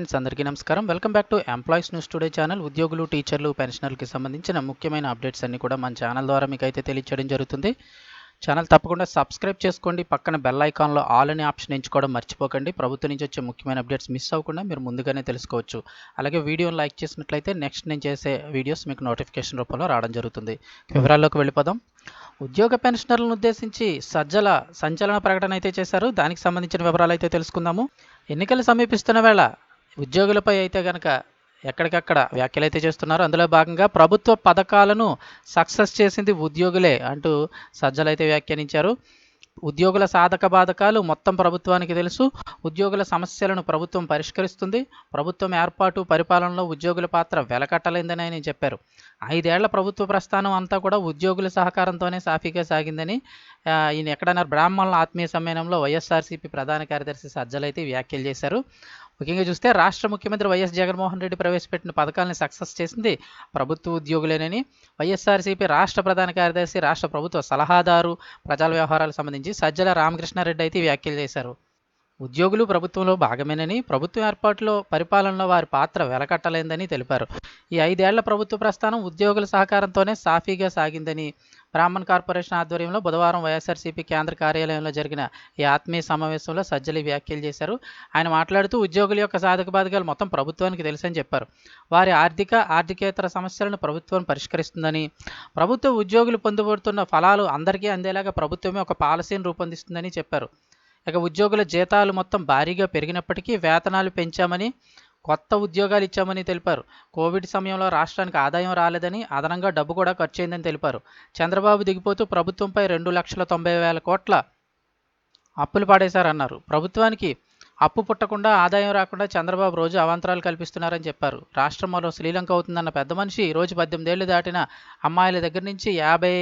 Friends అందరికీ నమస్కారం. Welcome back to employees news today channel ఉద్యోగులు టీచర్లు పెన్షనర్లకి సంబంధించిన ముఖ్యమైన అప్డేట్స్ అన్ని కూడా మన ఛానల్ ద్వారా మీకు అయితే తెలియచేయడం జరుగుతుంది. ఛానల్ తప్పకుండా సబ్స్క్రైబ్ చేసుకోండి. పక్కన బెల్ ఐకాన్లో ఆల్ అనే ఆప్షన్ ఎంచుకోవడం మర్చిపోకండి. ప్రభుత్వం నుంచి వచ్చే ముఖ్యమైన అప్డేట్స్ మిస్ అవ్వకుండా మీరు ముందుగానే తెలుసుకోవచ్చు. అలాగే వీడియోని లైక్ చేసినట్లయితే నెక్స్ట్ నేను చేసే వీడియోస్ మీకు నోటిఫికేషన్ రూపంలో రావడం జరుగుతుంది. వివరాల్లోకి వెళ్ళిపోదాం. ఉద్యోగ పెన్షనర్లను ఉద్దేశించి సజ్జల సంచలన ప్రకటన అయితే చేశారు. దానికి సంబంధించిన వివరాలు అయితే తెలుసుకుందాము. ఎన్నికలు సమీపిస్తున్న వేళ ఉద్యోగులపై అయితే కనుక ఎక్కడికక్కడ వ్యాఖ్యలు అయితే చేస్తున్నారు అందులో భాగంగా ప్రభుత్వ పథకాలను సక్సెస్ చేసింది ఉద్యోగులే అంటూ సజ్జలైతే వ్యాఖ్యానించారు. ఉద్యోగుల సాధక బాధకాలు మొత్తం ప్రభుత్వానికి తెలుసు. ఉద్యోగుల సమస్యలను ప్రభుత్వం పరిష్కరిస్తుంది. ప్రభుత్వం ఏర్పాటు పరిపాలనలో ఉద్యోగుల పాత్ర వెలకట్టలేదని ఆయన చెప్పారు. ఐదేళ్ళ ప్రభుత్వ ప్రస్థానం అంతా కూడా ఉద్యోగుల సహకారంతోనే సాఫీగా సాగిందని ఈయన ఎక్కడన్నారు? బ్రాహ్మణుల ఆత్మీయ సమ్మేళనంలో వైఎస్ఆర్సీపీ ప్రధాన కార్యదర్శి సజ్జలైతే వ్యాఖ్యలు చేశారు. ముఖ్యంగా చూస్తే రాష్ట్ర ముఖ్యమంత్రి వైఎస్ జగన్మోహన్ రెడ్డి ప్రవేశపెట్టిన పథకాలను సక్సెస్ చేసింది ప్రభుత్వ ఉద్యోగులేనని. వైఎస్ఆర్సీపీ రాష్ట్ర ప్రధాన కార్యదర్శి రాష్ట్ర ప్రభుత్వ సలహాదారు ప్రజల వ్యవహారాలకు సంబంధించి సజ్జల రామకృష్ణారెడ్డి అయితే వ్యాఖ్యలు చేశారు. ఉద్యోగులు ప్రభుత్వంలో భాగమేనని ప్రభుత్వం ఏర్పాటులో పరిపాలనలో వారి పాత్ర వెలకట్టలేదని తెలిపారు. ఈ ఐదేళ్ళ ప్రభుత్వ ప్రస్థానం ఉద్యోగుల సహకారంతోనే సాఫీగా సాగిందని బ్రాహ్మణ్ కార్పొరేషన్ ఆధ్వర్యంలో బుధవారం వైఎస్ఆర్సీపీ కేంద్ర కార్యాలయంలో జరిగిన ఈ ఆత్మీయ సమావేశంలో సజ్జలి వ్యాఖ్యలు చేశారు. ఆయన మాట్లాడుతూ ఉద్యోగుల యొక్క సాధక బాధకాలు మొత్తం ప్రభుత్వానికి తెలుసని చెప్పారు. వారి ఆర్థిక ఆర్థికేతర సమస్యలను ప్రభుత్వం పరిష్కరిస్తుందని ప్రభుత్వ ఉద్యోగులు పొందుపడుతున్న ఫలాలు అందరికీ అందేలాగా ప్రభుత్వమే ఒక పాలసీని రూపొందిస్తుందని చెప్పారు. ఇక ఉద్యోగుల జీతాలు మొత్తం భారీగా పెరిగినప్పటికీ వేతనాలు పెంచామని కొత్త ఉద్యోగాలు ఇచ్చామని తెలిపారు. కోవిడ్ సమయంలో రాష్ట్రానికి ఆదాయం రాలేదని అదనంగా డబ్బు కూడా ఖర్చు అయిందని తెలిపారు. చంద్రబాబు దిగిపోతూ ప్రభుత్వంపై రెండు లక్షల తొంభై వేల కోట్ల అప్పులు పాడేశారన్నారు. ప్రభుత్వానికి అప్పు పుట్టకుండా ఆదాయం రాకుండా చంద్రబాబు రోజు అవాంతరాలు కల్పిస్తున్నారని చెప్పారు. రాష్ట్రం మరో శ్రీలంక అవుతుందన్న పెద్ద మనిషి రోజు పద్దెనిమిది ఏళ్ళు దాటిన అమ్మాయిల దగ్గర నుంచి యాభై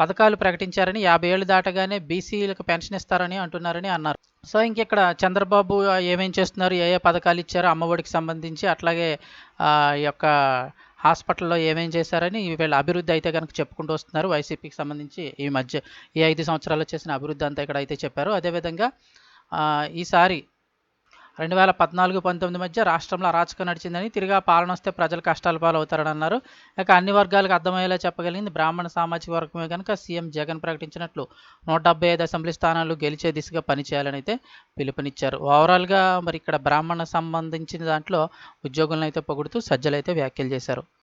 పథకాలు ప్రకటించారని యాభై ఏళ్ళు దాటగానే బీసీలకు పెన్షన్ ఇస్తారని అంటున్నారని అన్నారు. సో ఇంక ఇక్కడ చంద్రబాబు ఏమేం చేస్తున్నారు ఏ ఏ పథకాలు ఇచ్చారో అమ్మఒడికి సంబంధించి అట్లాగే ఈ యొక్క హాస్పిటల్లో ఏమేం చేశారని వీళ్ళ అభివృద్ధి అయితే కనుక చెప్పుకుంటూ వస్తున్నారు. వైసీపీకి సంబంధించి ఈ మధ్య ఈ ఐదు సంవత్సరాలు చేసిన అభివృద్ధి అంతా ఇక్కడ అయితే చెప్పారు. అదేవిధంగా ఈసారి రెండు వేల పద్నాలుగు పంతొమ్మిది మధ్య రాష్ట్రంలో అరాచకం నడిచిందని తిరిగి పాలన వస్తే ప్రజలు కష్టాల పాలవుతారని అన్నారు ఇక అన్ని వర్గాలకు అర్థమయ్యేలా చెప్పగలిగింది బ్రాహ్మణ సామాజిక వర్గమే కనుక సీఎం జగన్ ప్రకటించినట్లు నూట డెబ్బై ఐదు అసెంబ్లీ స్థానాలు గెలిచే దిశగా పనిచేయాలని అయితే పిలుపునిచ్చారు. ఓవరాల్గా మరి ఇక్కడ బ్రాహ్మణ సంబంధించిన దాంట్లో ఉద్యోగులను అయితే పొగుడుతూ సజ్జలైతే వ్యాఖ్యలు చేశారు.